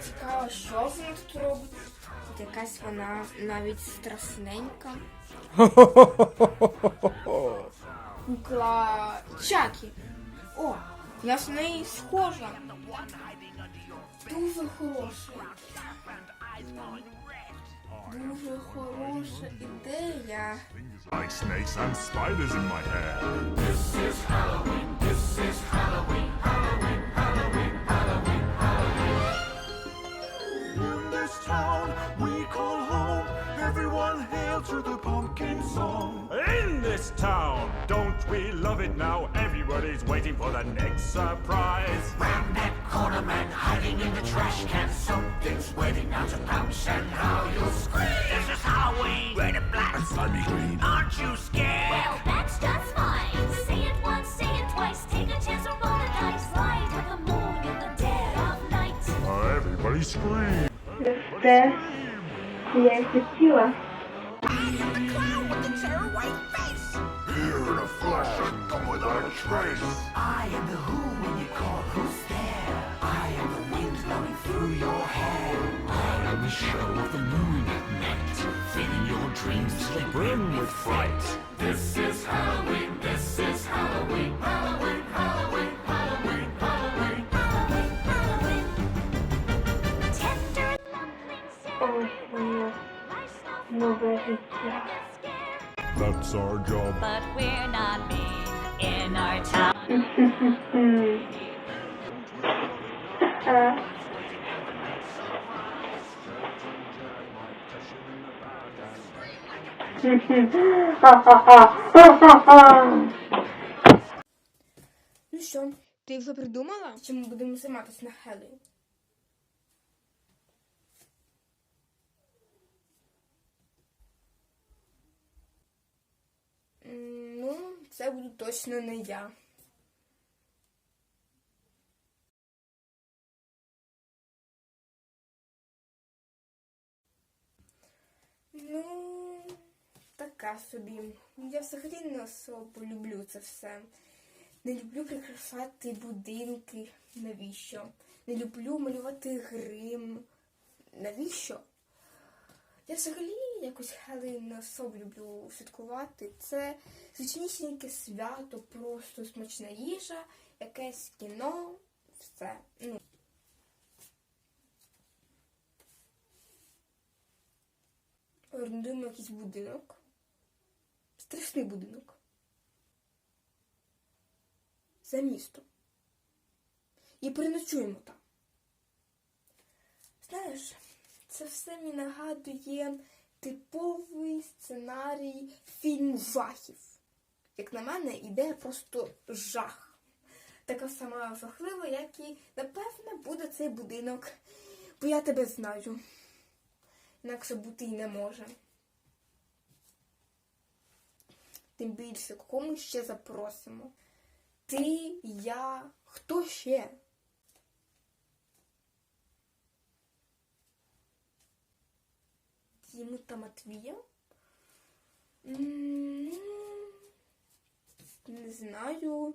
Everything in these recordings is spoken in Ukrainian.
Цікаво, що вона тут робить. От якась вона навіть страшненька. Кукла Чакі. О, я з неї схожа. Дуже хороша. Дуже хороша ідея. Like snakes and spiders in my hair. In of it now. Everybody's waiting for the next surprise. Round that corner man hiding in the trash can. Something's waiting out to pounce and how you'll scream. This is how we red and black and slimy green. Aren't you scared? Well, that's just fine. Say it once, say it twice. Take a chance and roll the dice. Ride with the moon in the dead of night. Uh, everybody scream. The first, yeah, trace. I am the who when you call, who's there? I am the wind blowing through your hair. I am the shadow of the moon at night, filling your dreams brim with fright. This is Halloween, this is Halloween, Halloween, Halloween. Halloween, Halloween, Halloween Tender Oh, no. That's our job. But we're not. Ну що, ти вже придумала, чим ми будемо займатися на Хеллоуін? Ну, це буду точно не я. Ну, така собі. Я взагалі не особо люблю це все. Не люблю прикрашати будинки. Навіщо? Не люблю малювати грим. Навіщо? Я взагалі якось Хеллоуін не особо люблю святкувати. Це звичайнісіньке свято, просто смачна їжа, якесь кіно, все. Ну. Орендуємо якийсь будинок. Страшний будинок. За місто. І переночуємо там. Знаєш, це все мені нагадує типовий сценарій фільму жахів. Як на мене, ідея просто жах. Така сама жахлива, як і, напевно, буде цей будинок. Бо я тебе знаю. Інакше бути й не може. Тим більше, кого ми ще запросимо? Ти, я, хто ще? Діму та Матвія? Не знаю.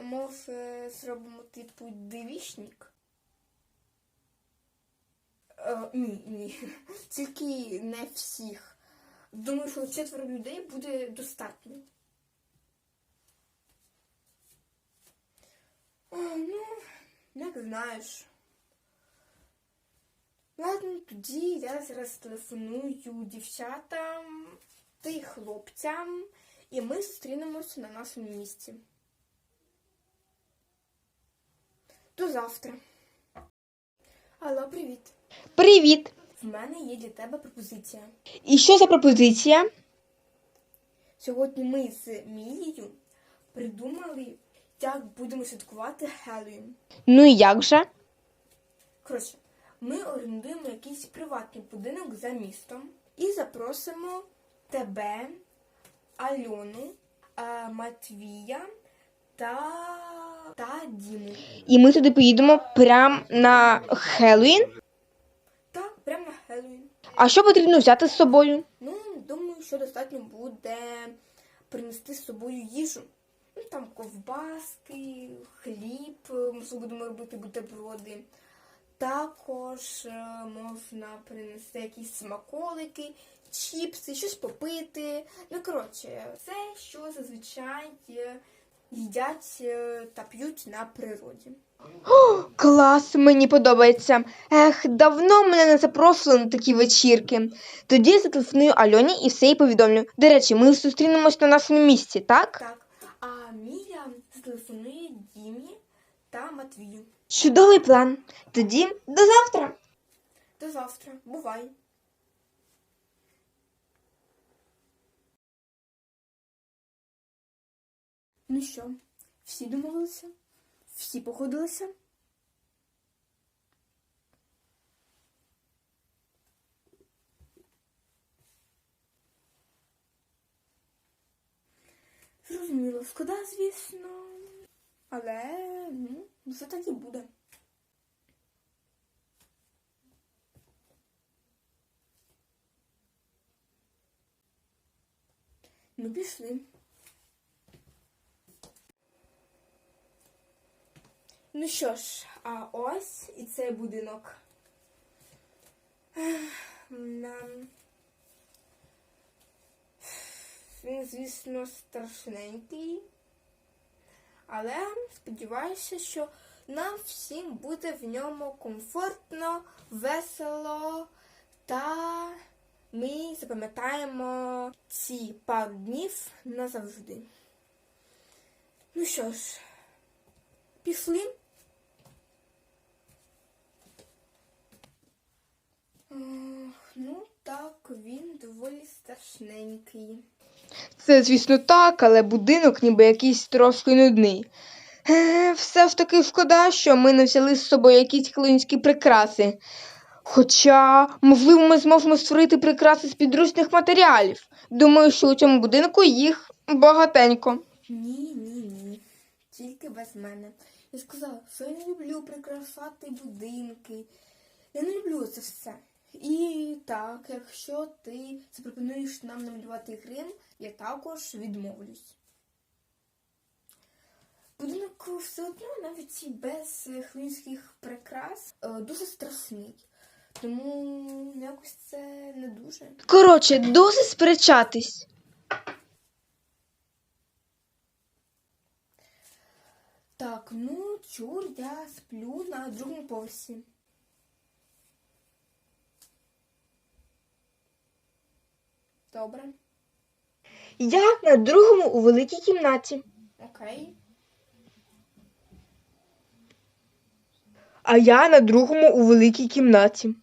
Може, зробимо типу девічник? Е, ні, ні. Тільки не всіх. Думаю, що четверо людей буде достатньо. О, ну, як знаєш. Ладно, тоді я зараз телефоную дівчатам та й хлопцям, і ми зустрінемося на нашому місці. До завтра. Алло, привіт. Привіт! В мене є для тебе пропозиція. І що за пропозиція? Сьогодні ми з Мією придумали, як будемо святкувати Хеллоуін. Ну і як же? Коротше, ми орендуємо якийсь приватний будинок за містом і запросимо тебе, Альону, е, Матвія та, та Діму. І ми туди поїдемо прямо на Хеллоуін? Так, прямо на Хеллоуін. А що потрібно взяти з собою? Ну, думаю, що достатньо буде принести з собою їжу. Ну, там ковбаски, хліб, можливо, будемо робити бутерброди. Також е, можна принести якісь смаколики, чіпси, щось попити. Ну, коротше, все, що зазвичай е, їдять е, та п'ють на природі. Клас, мені подобається. Ех, давно мене не запрошували на такі вечірки. Тоді я зателефоную Альоні і все їй повідомлю. До речі, ми зустрінемось на нашому місці, так? Так, а Мія зателефонує Дімі та Матвію. Чудовий план. Тоді до завтра. До завтра. Бувай. Ну що, всі домовилися? Всі походилися? Зрозуміло, шкода, звісно. Але ну, все так і буде. Ну, пішли. Ну що ж, а ось і цей будинок. Він, звісно, страшненький. Але сподіваюся, що нам всім буде в ньому комфортно, весело та ми запам'ятаємо ці пару днів назавжди. Ну що ж, пішли. Ну, так, він доволі страшненький. Це, звісно, так, але будинок ніби якийсь трошки нудний. Е, все ж таки шкода, що ми не взяли з собою якісь хеллоуінські прикраси. Хоча, можливо, ми зможемо створити прикраси з підручних матеріалів. Думаю, що у цьому будинку їх багатенько. Ні, ні, ні. Тільки без мене. Я сказала, що я не люблю прикрашати будинки. Я не люблю це все. І так, якщо ти запропонуєш нам намалювати Грим, я також відмовлюсь. Будинок все одно, навіть і без е, прикрас, е, дуже страшний. Тому якось це не дуже. Коротше, досить сперечатись. Так, ну, чур, я сплю на другому поверсі. Добре, Я на другому у великій кімнаті, окей. а я на другому у великій кімнаті.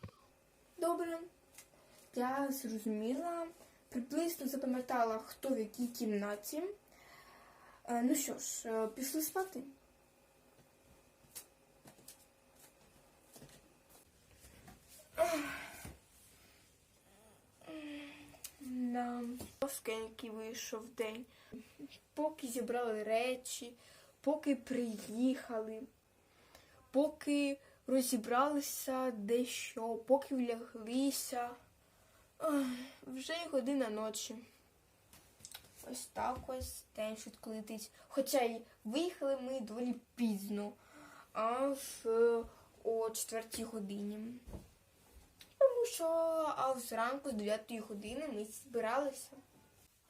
Добре. Я зрозуміла, приблизно запам'ятала, хто в якій кімнаті. Е, ну що ж, е, пішли спати. Нам Оскенький вийшов день. Поки зібрали речі, поки приїхали, поки розібралися дещо, поки вляглися. Ой, вже година ночі. Ось так ось день швидко летить. Хоча й виїхали ми доволі пізно, аж е, о четвертій годині. Тому що аж зранку з 9 години ми збиралися.